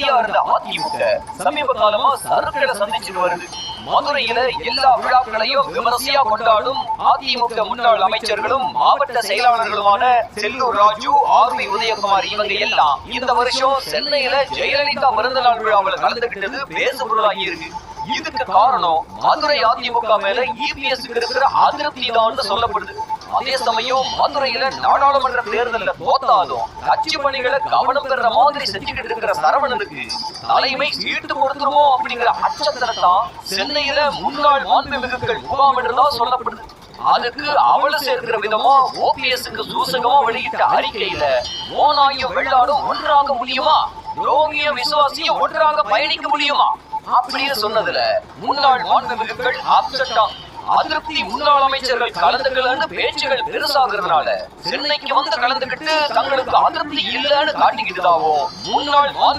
சக்தியா இருந்த அதிமுக சமீப காலமா சறுக்களை சந்திச்சுட்டு வருது மதுரையில எல்லா விழாக்களையும் விமர்சையா கொண்டாடும் அதிமுக முன்னாள் அமைச்சர்களும் மாவட்ட செயலாளர்களுமான செல்லூர் ராஜு ஆர் பி உதயகுமார் இவங்க எல்லாம் இந்த வருஷம் சென்னையில ஜெயலலிதா பிறந்த நாள் விழாவில் கலந்துகிட்டது பேசுபொருளாகி இருக்கு. இதுக்கு காரணம் மதுரை அதிமுக மேல இபிஎஸ் இருக்கிற அதிருப்தி தான் சொல்லப்படுது. அதே சமயம் மதுரையில நாடாளுமன்ற தேர்தல்ல தோத்தாலும் கட்சி பணிகளை கவனம் பெற மாதிரி செஞ்சுக்கிட்டு இருக்கிற சரவணனுக்கு தலைமை சீட்டு கொடுத்துருமோ அப்படிங்கிற அச்சத்துல தான் சென்னையில முன்னாள் மாண்புமிகுக்கள் முகாம் என்றுதான் சொல்லப்படுது. அதுக்கு அவள சேர்க்கிற விதமா ஓபிஎஸ்க்கு சூசகமா வெளியிட்ட அறிக்கையில ஓனாயும் வெள்ளாடும் ஒன்றாக முடியுமா? ரோமிய விசுவாசியும் ஒன்றாக பயணிக்க முடியுமா? அப்படின்னு சொன்னதுல முன்னாள் மாண்புமிகுக்கள் அப்செட்டா அதிருப்தி முன்னாள் அமைச்சர்கள் கலந்துக்கலன்னு பேச்சுகள் பெருசாகிறதுனால சென்னைக்கு வந்து கலந்துகிட்டு தங்களுக்கு அதிருப்தி இல்லைன்னு காட்டிக்கிட்டுதாவோ? முன்னாள் மாண்பு